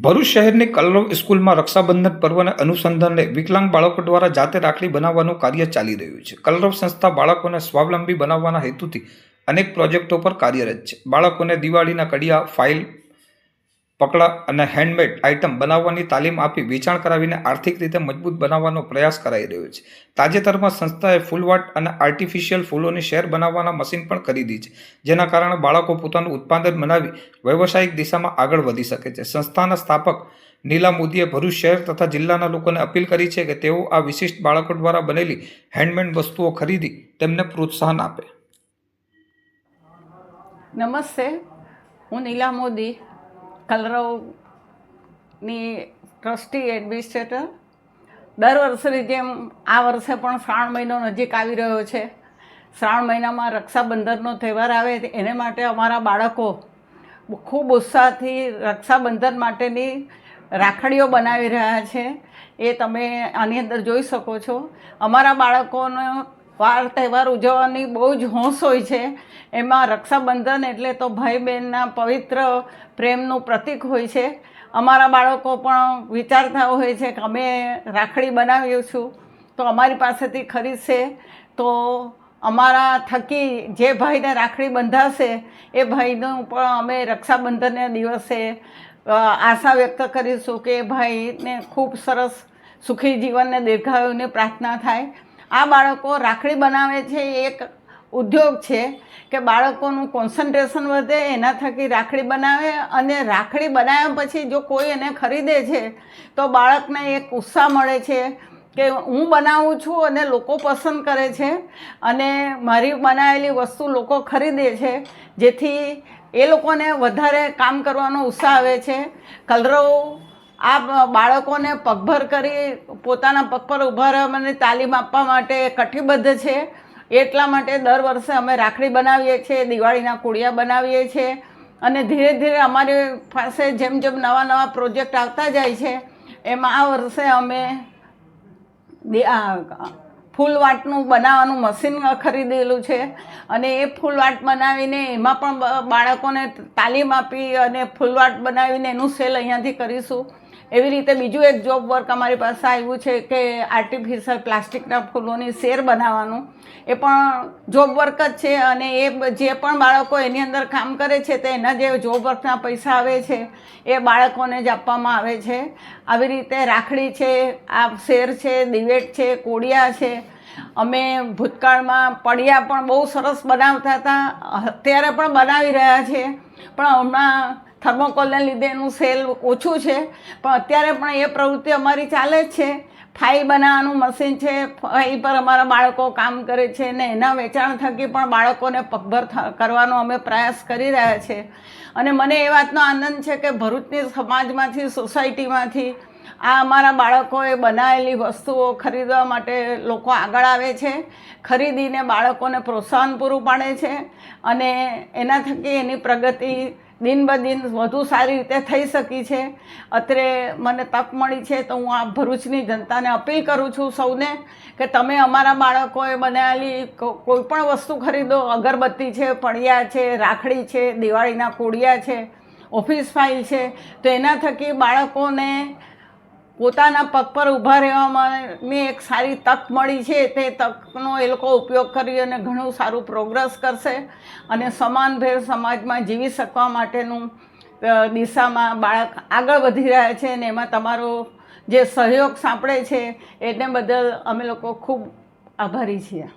ભરૂચ શહેરની કલરવ સ્કૂલમાં રક્ષાબંધન પર્વને અનુસંધાને વિકલાંગ બાળકો દ્વારા જાતે રાખડી બનાવવાનું કાર્ય ચાલી રહ્યું છે. કલરવ સંસ્થા બાળકોને સ્વાવલંબી બનાવવાના હેતુથી અનેક પ્રોજેક્ટો પર કાર્યરત છે. બાળકોને દિવાળીના કડિયા, ફાઇલ પકડા અને હેન્ડમેડ આઇટમ બનાવવાની તાલીમ આપી વેચાણ કરાવીને આર્થિક રીતે મજબૂત બનાવવાનો પ્રયાસ કરાઈ રહ્યો છે. તાજેતરમાં સંસ્થાએ ફૂલવાટ અને આર્ટિફિશિયલ ફૂલોની શેર બનાવવાના મશીન પણ ખરીદી છે, જેના કારણે બાળકો પોતાનું ઉત્પાદન બનાવી વ્યવસાયિક દિશામાં આગળ વધી શકે છે. સંસ્થાના સ્થાપક નીલા મોદીએ ભરૂચ શહેર તથા જિલ્લાના લોકોને અપીલ કરી છે કે તેઓ આ વિશિષ્ટ બાળકો દ્વારા બનેલી હેન્ડમેડ વસ્તુઓ ખરીદી તેમને પ્રોત્સાહન આપે. નમસ્તે, હું નીલા મોદી કલરવની ટ્રસ્ટી એડમિનિસ્ટ્રેટર, દર વર્ષની જેમ આ વર્ષે પણ શ્રાવણ મહિનો નજીક આવી રહ્યો છે. શ્રાવણ મહિનામાં રક્ષાબંધનનો તહેવાર આવે એને માટે અમારા બાળકો ખૂબ ઉત્સાહથી રક્ષાબંધન માટેની રાખડીઓ બનાવી રહ્યા છે. એ તમે આની અંદર જોઈ શકો છો. અમારા બાળકોનો વાર તહેવાર ઉજવવાની બહુ જ હોંશ હોય છે. એમાં રક્ષાબંધન એટલે તો ભાઈ બહેનના પવિત્ર પ્રેમનું પ્રતીક હોય છે. અમારા બાળકો પણ વિચારતા હોય છે કે અમે રાખડી બનાવીએ છું. તો અમારી પાસેથી ખરીદશે. તો અમારા થકી જે ભાઈને રાખડી બંધાશે, એ ભાઈનું પણ અમે રક્ષાબંધનના દિવસે આશા વ્યક્ત કરીશું કે ભાઈને ખૂબ સરસ સુખી જીવનને દીર્ઘાયુની પ્રાર્થના થાય. આ બાળકો રાખડી બનાવે છે એક ઉદ્યોગ છે કે બાળકોનું કોન્સન્ટ્રેશન વધે, એના થકી રાખડી બનાવે અને રાખડી બનાવ્યા પછી જો કોઈ એને ખરીદે છે, તો બાળકને એક ઉત્સાહ મળે છે કે હું બનાવું છું અને લોકો પસંદ કરે છે અને મારી બનાવેલી વસ્તુ લોકો ખરીદે છે, જેથી એ લોકોને વધારે કામ કરવાનો ઉત્સાહ આવે છે. કલરવ આ બાળકોને પગભર કરી પોતાના પગ પર ઊભા રહેવા મને તાલીમ આપવા માટે કટિબદ્ધ છે. એટલા માટે દર વર્ષે અમે રાખડી બનાવીએ છીએ, દિવાળીના કુડિયા બનાવીએ છીએ અને ધીરે ધીરે અમારી પાસે જેમ જેમ નવા નવા પ્રોજેક્ટ આવતા જાય છે, એમાં આ વર્ષે અમે ફૂલવાટનું બનાવવાનું મશીન ખરીદેલું છે અને એ ફૂલવાટ બનાવીને એમાં પણ બાળકોને તાલીમ આપી અને ફૂલવાટ બનાવીને એનું સેલ અહીંયાથી કરીશું. એવી રીતે બીજું એક જોબ વર્ક અમારી પાસે આવ્યું છે કે આર્ટિફિશિયલ પ્લાસ્ટિકના ફૂલોની શેર બનાવવાનું. એ પણ જોબ વર્ક જ છે અને એ જે પણ બાળકો એની અંદર કામ કરે છે તે એના જે જોબ વર્કના પૈસા આવે છે, એ બાળકોને જ આપવામાં આવે છે. આવી રીતે રાખડી છે, આ શેર છે, દિવેટ છે, કોડિયા છે. અમે ભૂતકાળમાં પડિયા પણ બહુ સરસ બનાવતા હતા. અત્યારે પણ બનાવી રહ્યા છીએ પણ હમણાં થર્મોકોલને લીધે એનું સેલ ઓછું છે. પણ અત્યારે પણ એ પ્રવૃત્તિ અમારી ચાલે જ છે. ફાઇલ બનાવવાનું મશીન છે. ફાઇલ પર અમારા બાળકો કામ કરે છે ને એના વેચાણ થકી પણ બાળકોને પગભર કરવાનો અમે પ્રયાસ કરી રહ્યા છે. અને મને એ વાતનો આનંદ છે કે ભરૂચની સમાજમાંથી, સોસાયટીમાંથી આ અમારા બાળકોએ બનાવેલી વસ્તુઓ ખરીદવા માટે લોકો આગળ આવે છે. ખરીદીને બાળકોને પ્રોત્સાહન પૂરું પાડે છે અને એના થકી એની પ્રગતિ દિન બ દિન વધુ સારી રીતે થઈ શકી છે. અત્રે મને તક મળી છે તો હું આ ભરૂચની જનતાને અપીલ કરું છું સૌને કે તમે અમારા બાળકોએ બનાવેલી કોઈપણ કોઈ પણ વસ્તુ ખરીદો. અગરબત્તી છે પડિયા છે, રાખડી છે, દિવાળીના કોડિયા છે, ઓફિસ ફાઇલ છે. તો એના થકી બાળકોને પોતાના પગ પર ઊભા રહેવાની એક સારી તક મળી છે તે તકનો એ લોકો ઉપયોગ કરી અને ઘણું સારું પ્રોગ્રેસ કરશે અને સમાનભેર સમાજમાં જીવી શકવા માટેનું દિશામાં બાળક આગળ વધી રહ્યા છે અને એમાં તમારો જે સહયોગ સાંપડે છે, એને બદલ અમે લોકો ખૂબ આભારી છીએ.